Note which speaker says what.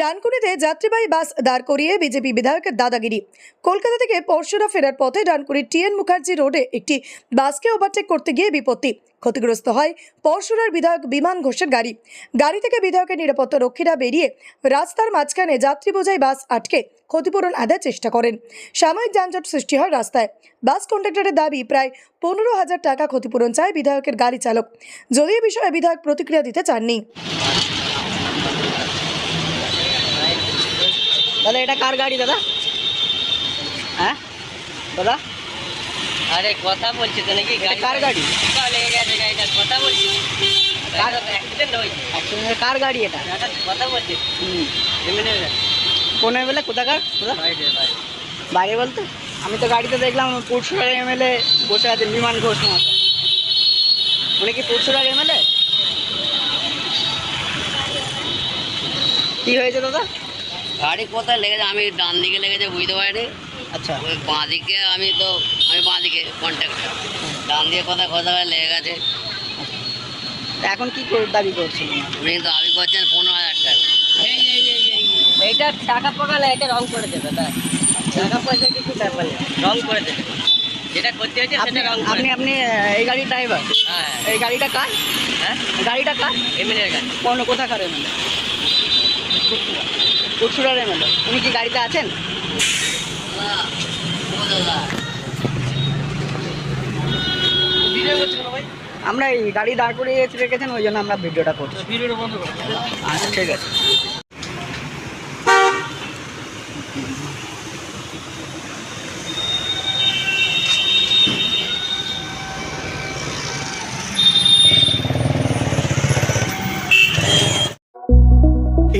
Speaker 1: ডানকুনিতে যাত্রীবাহী বাস দাঁড় করিয়ে বিজেপি বিধায়কের দাদাগিরি। কলকাতা থেকে পরশুরা ফেরার পথে ডানকুনির টিএন মুখার্জি রোডে একটি বাসকে ওভারটেক করতে গিয়ে বিপত্তি। ক্ষতিগ্রস্ত হয় পরশুরার বিধায়ক বিমান ঘোষের গাড়ি। গাড়ি থেকে বিধায়কের নিরাপত্তা রক্ষীরা বেরিয়ে রাস্তার মাঝখানে যাত্রী বোঝাই বাস আটকে ক্ষতিপূরণ আদায়ের চেষ্টা করেন। সাময়িক যানজট সৃষ্টি হয় রাস্তায়। বাস কন্ডাক্টরের দাবি, প্রায় পনেরো হাজার টাকা ক্ষতিপূরণ চায় বিধায়কের গাড়ি চালক। যদিও বিষয়ে বিধায়ক প্রতিক্রিয়া দিতে চাননি।
Speaker 2: দাদা এটা কার গাড়ি দাদা? হ্যাঁ? দাদা?
Speaker 3: আরে কথা বলছি তো নাকি?
Speaker 2: কার গাড়ি?
Speaker 3: কথা বলছি।
Speaker 2: কার- গাড়ি এটা?
Speaker 3: কথা বলছি।
Speaker 2: কোন এমএলএ কোথাকার? কোথা
Speaker 3: বাইরে বাইরে
Speaker 2: বাইরে বলতে? আমি তো গাড়িতে দেখলাম পুরসুরার এমএলএ বসে আছে বিমান ঘোষ মহাশয়। উনি কি পুরসুরার এমএলএ কি হয়েছে দাদা?
Speaker 3: গাড়ি কোথায় লেগেছে? আমি ডান দিকে লেগেছে বুঝতে পারিনি।
Speaker 2: আচ্ছা।
Speaker 3: ওই বাঁ দিকে আমি তো আমি বাঁ দিকে কন্ট্যাক্ট ডান দিকে কোথায় কোথায় লেগে গেছে?
Speaker 2: তা এখন কি করে দাবি করছেন?
Speaker 3: উনি দাবি করছেন পনেরো হাজার টাকা। এইটা টাকা পাকালে এটা রং করে দেবে দাদা টাকা পয়সা কিছু ব্যাপার রং করে দেবে। যেটা করতে হয়েছে
Speaker 2: আপনি
Speaker 3: সেটা রং
Speaker 2: আপনি আপনি এই গাড়ির ড্রাইভার
Speaker 3: হ্যাঁ
Speaker 2: এই গাড়িটা কার?
Speaker 3: হ্যাঁ?
Speaker 2: গাড়িটা কার?
Speaker 3: এমএলএর গাড়ি।
Speaker 2: কোন কোথাকার এমএলএ পুরসুরার এমএলএ। উনি কি গাড়িতে আছেন? আমরা এই গাড়ি দাঁড় করিয়ে রেখেছেন ওই জন্য আমরা ভিডিওটা করছি। আচ্ছা ঠিক আছে।